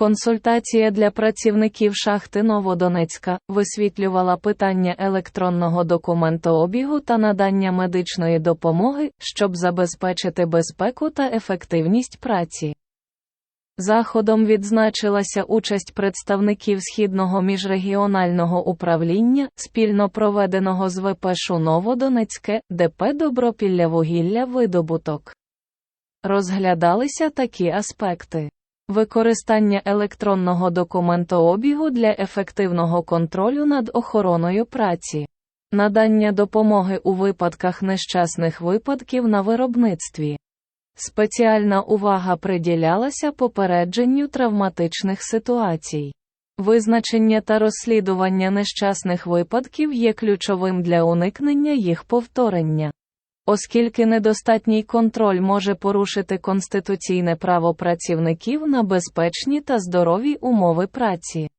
Консультація для працівників шахти Новодонецька висвітлювала питання електронного документообігу та надання медичної допомоги, щоб забезпечити безпеку та ефективність праці. Заходом відзначилася участь представників Східного міжрегіонального управління, спільно проведеного з ВП ШУ Новодонецьке, ДП Добропілля-Вугілля Видобуток. Розглядалися такі аспекти. Використання електронного документообігу для ефективного контролю над охороною праці, надання допомоги у випадках нещасних випадків на виробництві. Спеціальна увага приділялася попередженню травматичних ситуацій. Визначення та розслідування нещасних випадків є ключовим для уникнення їх повторення. Оскільки недостатній контроль може порушити конституційне право працівників на безпечні та здорові умови праці.